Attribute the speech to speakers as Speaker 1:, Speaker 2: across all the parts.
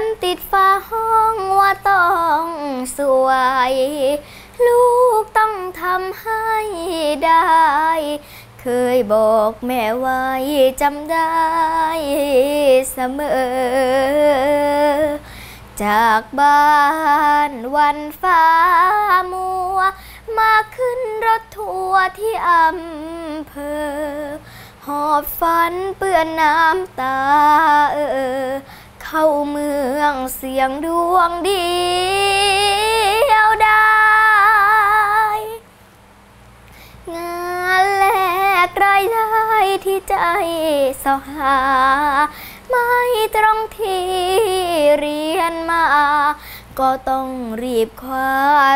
Speaker 1: นติดฟ้าห้องว่าต้องสวย ลูกต้องทำให้ได้ เคยบอกแม่ไว้จำได้เสมอ จากบ้านวันฟ้ามัว มาขึ้นรถทัวร์ที่อำเภอ หอบฝันเปื้อนน้ำตาเออเข้าเมือง เสียงดวงเดียวได้ งานแลกรายได้ที่ใจสหา ไม่ตรงที่เรียนมา ก็ต้องรีบคว้า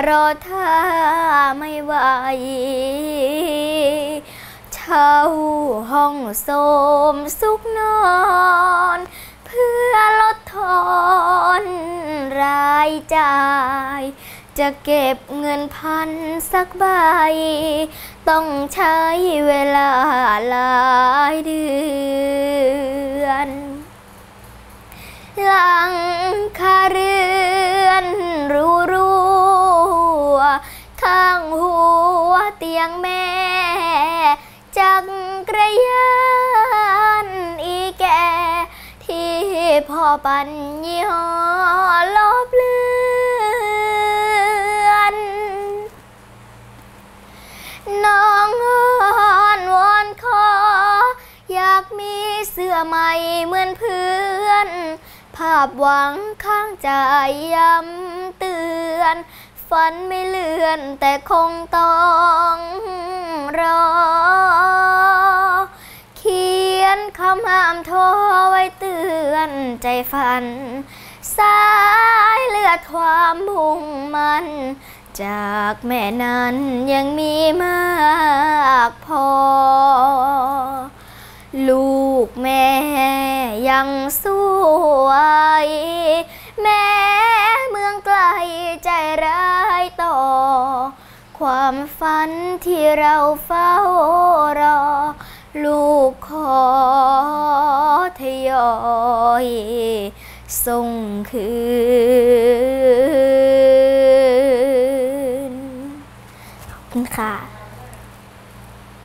Speaker 1: รอท่าไม่ไหวเช่าห้องโสมสุขนอน จ่าย จะเก็บเงินพันสักใบ ต้องใช้เวลาหลายเดือน หลังคาเรือนรูรัวข้างหัวเตียงแม่จักกระยานอีแก่ที่พ่อปัญญาลบเลื สื้อใหม่เหมือนเพื่อน ภาพหวังข้างใจย้ำเตือน ฝันไม่เลื่อนแต่คงต้องรอ เขียนคำห้ามโทรไว้เตือนใจฝัน สายเลือดความมุ่งมันจากแม่นั้นยังมีมากพอลู ยังสวย แม่เมืองไกลใจร้ายต่อ ความฝันที่เราเฝ้ารอ ลูกขอทยอยส่งคืน ขอบคุณค่ะ